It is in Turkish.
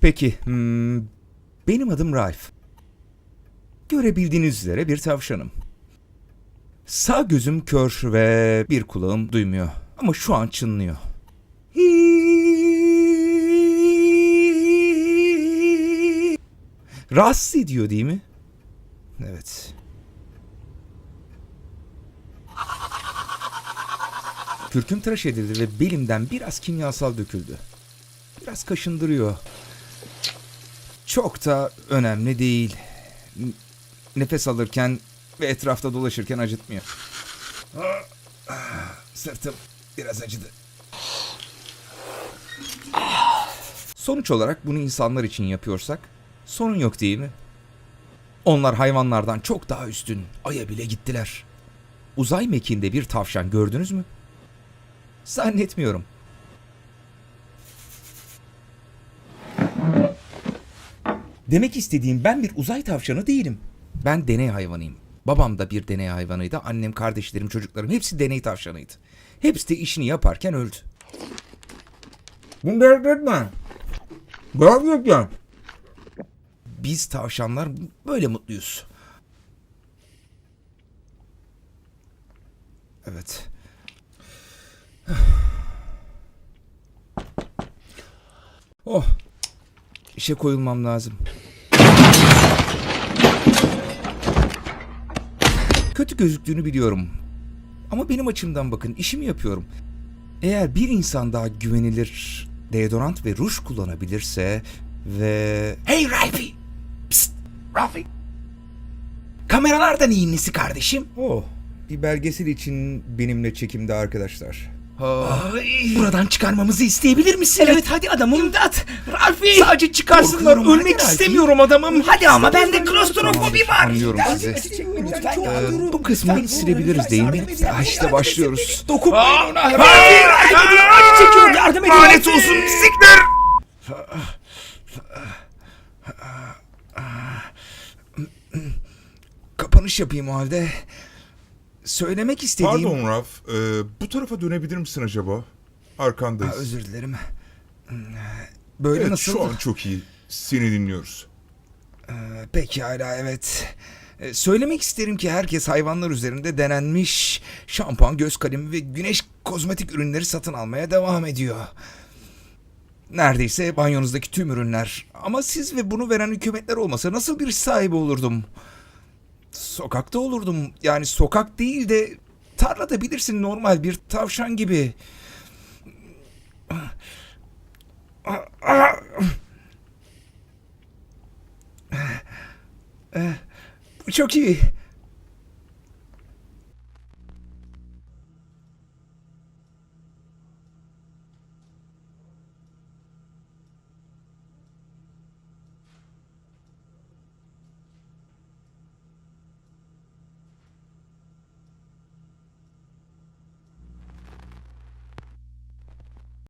Peki, hmm, benim adım Raif. Görebildiğiniz üzere bir tavşanım. Sağ gözüm kör ve bir kulağım duymuyor. Ama şu an çınlıyor. Rahatsız ediyor değil mi? Evet. Kürküm tıraş edildi ve belimden biraz kimyasal döküldü. Biraz kaşındırıyor. Çok da önemli değil. Nefes alırken ve etrafta dolaşırken acıtmıyor. Sırtım biraz acıdı. Sonuç olarak bunu insanlar için yapıyorsak sorun yok değil mi? Onlar hayvanlardan çok daha üstün. Ay'a bile gittiler. Uzay mekiğinde bir tavşan gördünüz mü? Zannetmiyorum. Demek istediğim ben bir uzay tavşanı değilim. Ben deney hayvanıyım. Babam da bir deney hayvanıydı. Annem, kardeşlerim, çocuklarım hepsi deney tavşanıydı. Hepsi de işini yaparken öldü. Bunu dert etme. Gerçekten. Biz tavşanlar böyle mutluyuz. Evet. Oh. İşe koyulmam lazım. Kötü gözüktüğünü biliyorum. Ama benim açımdan bakın işimi yapıyorum. Eğer bir insan daha güvenilir deodorant ve ruj kullanabilirse ve... Hey Ralphie! Psst! Ralphie! Kameralar da neyin nesi kardeşim? Oh, bir belgesel için benimle çekimde arkadaşlar. Buradan çıkarmamızı isteyebilir misin? Evet hadi adamım. İmdat! Ralfi. Sadece çıkarsınlar. Korkuyorum, Ölmek hadi Ralfi. istemiyorum adamım. Hadi ama bende klostrofobi var. Anlıyorum sizi. Ee, bu kısmı silebiliriz değil mi? Ya işte başlıyoruz. Dokunmayın ona. Ralfi. Hayır! Acı çekiyor yardım edin. Lanet olsun siktir! Kapanış yapayım o halde. Söylemek istediğim... Pardon Raf, e, bu tarafa dönebilir misin acaba? Ha, Arkandayız. özür dilerim. Böyle evet, nasıl? şu an çok iyi. Seni dinliyoruz. Pekala evet. Ee, Söylemek isterim ki herkes hayvanlar üzerinde denenmiş şampuan, göz kalemi ve güneş kozmetik ürünleri satın almaya devam ediyor. Neredeyse banyonuzdaki tüm ürünler. Ama siz ve bunu veren hükümetler olmasa nasıl bir sahibi olurdum? Sokakta olurdum. Yani sokak değil de tarlada bilirsin normal bir tavşan gibi. Bu çok iyi.